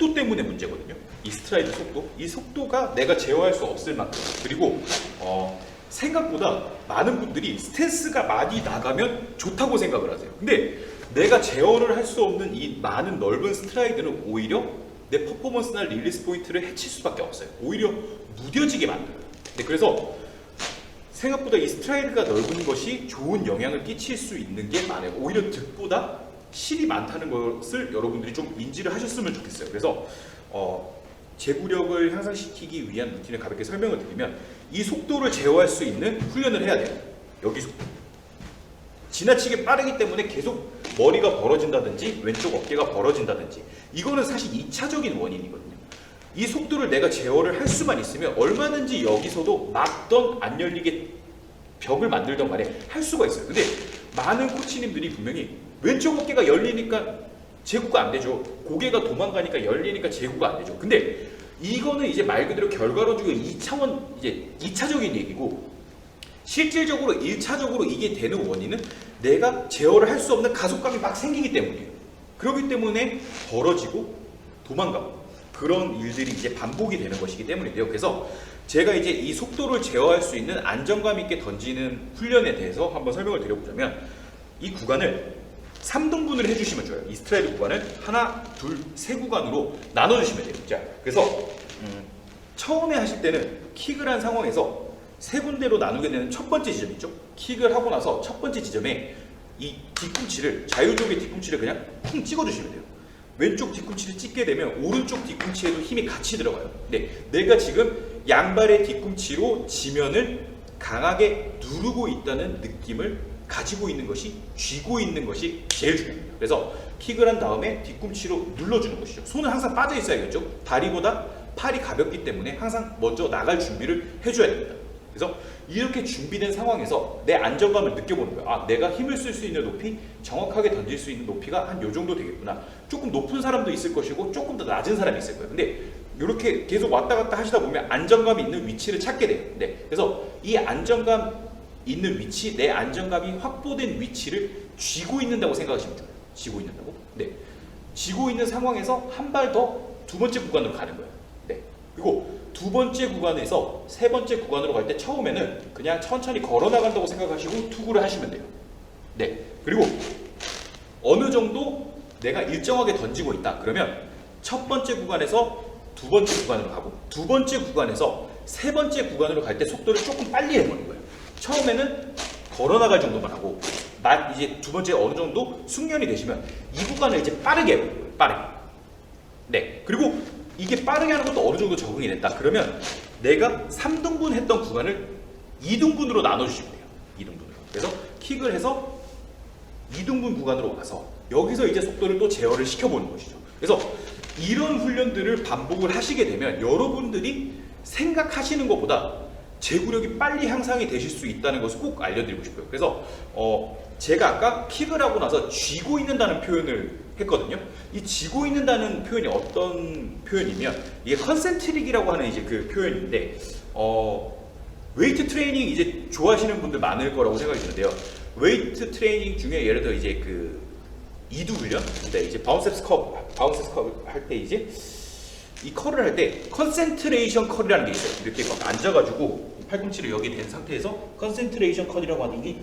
속도 때문에 문제거든요. 이 스트라이드 속도, 이 속도가 내가 제어할 수 없을 만큼 그리고 어, 생각보다 많은 분들이 스탠스가 많이 나가면 좋다고 생각을 하세요. 근데 내가 제어를 할 수 없는 이 많은 넓은 스트라이드는 오히려 내 퍼포먼스나 릴리스 포인트를 해칠 수밖에 없어요. 오히려 무뎌지게 만들어요. 네, 그래서 생각보다 이 스트라이드가 넓은 것이 좋은 영향을 끼칠 수 있는 게 많아요. 오히려 득보다 실이 많다는 것을 여러분들이 좀 인지를 하셨으면 좋겠어요. 그래서 어, 제구력을 향상시키기 위한 루틴을 가볍게 설명을 드리면 이 속도를 제어할 수 있는 훈련을 해야 돼요. 여기 속도. 지나치게 빠르기 때문에 계속 머리가 벌어진다든지 왼쪽 어깨가 벌어진다든지 이거는 사실 2차적인 원인이거든요. 이 속도를 내가 제어를 할 수만 있으면 얼마든지 여기서도 막던 안 열리게 벽을 만들던 간에 할 수가 있어요. 근데 많은 코치님들이 분명히 왼쪽 어깨가 열리니까 제구가 안 되죠. 고개가 도망가니까 열리니까 제구가 안 되죠. 근데 이거는 이제 말 그대로 결과론적으로 2차원 이제 2차적인 얘기고 실질적으로 1차적으로 이게 되는 원인은 내가 제어를 할 수 없는 가속감이 막 생기기 때문이에요. 그렇기 때문에 벌어지고 도망가고 그런 일들이 이제 반복이 되는 것이기 때문인데요. 그래서 제가 이제 이 속도를 제어할 수 있는 안정감 있게 던지는 훈련에 대해서 한번 설명을 드려보자면 이 구간을 3등분을 해주시면 좋아요. 이 스트라이드 구간을 하나, 둘, 세 구간으로 나눠주시면 돼요. 자, 그래서 음, 처음에 하실 때는 킥을 한 상황에서 세 군데로 나누게 되는 첫 번째 지점 있죠? 킥을 하고 나서 첫 번째 지점에 이 뒤꿈치를 자유적의 뒤꿈치를 그냥 쿵 찍어주시면 돼요. 왼쪽 뒤꿈치를 찍게 되면 오른쪽 뒤꿈치에도 힘이 같이 들어가요. 네, 내가 지금 양발의 뒤꿈치로 지면을 강하게 누르고 있다는 느낌을 가지고 있는 것이 쥐고 있는 것이 제일 중요합니다. 그래서 킥을 한 다음에 뒤꿈치로 눌러주는 것이죠. 손은 항상 빠져 있어야겠죠. 다리보다 팔이 가볍기 때문에 항상 먼저 나갈 준비를 해줘야 됩니다. 그래서 이렇게 준비된 상황에서 내 안정감을 느껴보는 거예요. 아, 내가 힘을 쓸 수 있는 높이, 정확하게 던질 수 있는 높이가 한 요 정도 되겠구나. 조금 높은 사람도 있을 것이고 조금 더 낮은 사람이 있을 거예요. 근데 이렇게 계속 왔다 갔다 하시다 보면 안정감이 있는 위치를 찾게 돼요. 네. 그래서 이 안정감 있는 위치, 내 안정감이 확보된 위치를 쥐고 있는다고 생각하시면 돼요. 쥐고 있는다고? 네. 쥐고 있는 상황에서 한 발 더 두 번째 구간으로 가는 거예요. 네. 그리고 두 번째 구간에서 세 번째 구간으로 갈 때 처음에는 그냥 천천히 걸어 나간다고 생각하시고 투구를 하시면 돼요. 네. 그리고 어느 정도 내가 일정하게 던지고 있다. 그러면 첫 번째 구간에서 두 번째 구간으로 가고 두 번째 구간에서 세 번째 구간으로 갈 때 속도를 조금 빨리 해보는 거예요. 처음에는 걸어 나갈 정도만 하고 나 이제 두 번째 어느 정도 숙련이 되시면 이 구간을 이제 빠르게. 빠르게. 네. 그리고 이게 빠르게 하는 것도 어느 정도 적응이 됐다. 그러면 내가 3등분 했던 구간을 2등분으로 나눠주시면 돼요. 2등분으로. 그래서 킥을 해서 2등분 구간으로 와서 여기서 이제 속도를 또 제어를 시켜보는 것이죠. 그래서 이런 훈련들을 반복을 하시게 되면 여러분들이 생각하시는 것보다 제구력이 빨리 향상이 되실 수 있다는 것을 꼭 알려드리고 싶어요. 그래서 어, 제가 아까 킥을 하고 나서 쥐고 있는다는 표현을 했거든요. 이 쥐고 있는다는 표현이 어떤 표현이면 이게 컨센트릭이라고 하는 이제 그 표현인데 어, 웨이트 트레이닝 이제 좋아하시는 분들 많을 거라고 생각이 드는데요. 웨이트 트레이닝 중에 예를 들어 이제 그 이두 훈련, 근데 이제 바운스 컵, 바운스 컵 할 때 이제 이 컬을 할 때 컨센트레이션 컬이라는 게 있어요. 이렇게 막 앉아가지고 팔꿈치를 여기 댄 상태에서 컨센트레이션 컬이라고 하는 게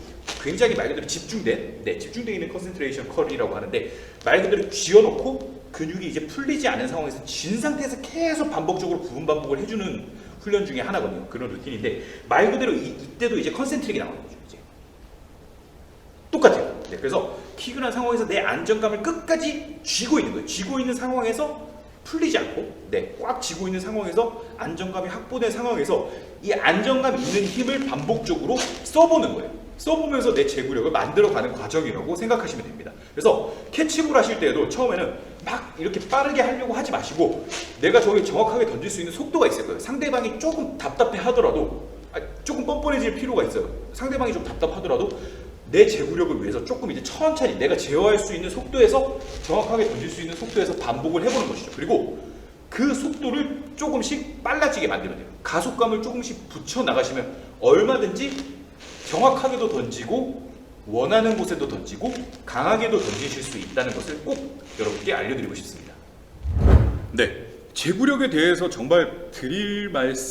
굉장히 말 그대로 집중된, 네, 집중되어 있는 컨센트레이션 컬이라고 하는데 말 그대로 쥐어놓고 근육이 이제 풀리지 않은 상황에서 쥔 상태에서 계속 반복적으로 부분 반복을 해주는 훈련 중에 하나거든요. 그런 루틴인데 말 그대로 이, 이때도 이제 컨센트릭이 나오는 거죠. 이제. 똑같아요. 네, 그래서 킥을 한 상황에서 내 안정감을 끝까지 쥐고 있는 거예요. 쥐고 있는 상황에서 풀리지 않고, 네, 꽉 쥐고 있는 상황에서 안정감이 확보된 상황에서 이 안정감 있는 힘을 반복적으로 써보는 거예요. 써보면서 내 제구력을 만들어가는 과정이라고 생각하시면 됩니다. 그래서 캐치볼 하실 때에도 처음에는 막 이렇게 빠르게 하려고 하지 마시고 내가 저기 정확하게 던질 수 있는 속도가 있을 거예요. 상대방이 조금 답답해 하더라도 아, 조금 뻔뻔해질 필요가 있어요. 상대방이 좀 답답하더라도 내 제구력을 위해서 조금 이제 천천히 내가 제어할 수 있는 속도에서 정확하게 던질 수 있는 속도에서 반복을 해보는 것이죠. 그리고 그 속도를 조금씩 빨라지게 만들면 돼요. 가속감을 조금씩 붙여 나가시면 얼마든지 정확하게도 던지고 원하는 곳에도 던지고 강하게도 던지실 수 있다는 것을 꼭 여러분께 알려드리고 싶습니다. 네, 제구력에 대해서 정말 드릴 말씀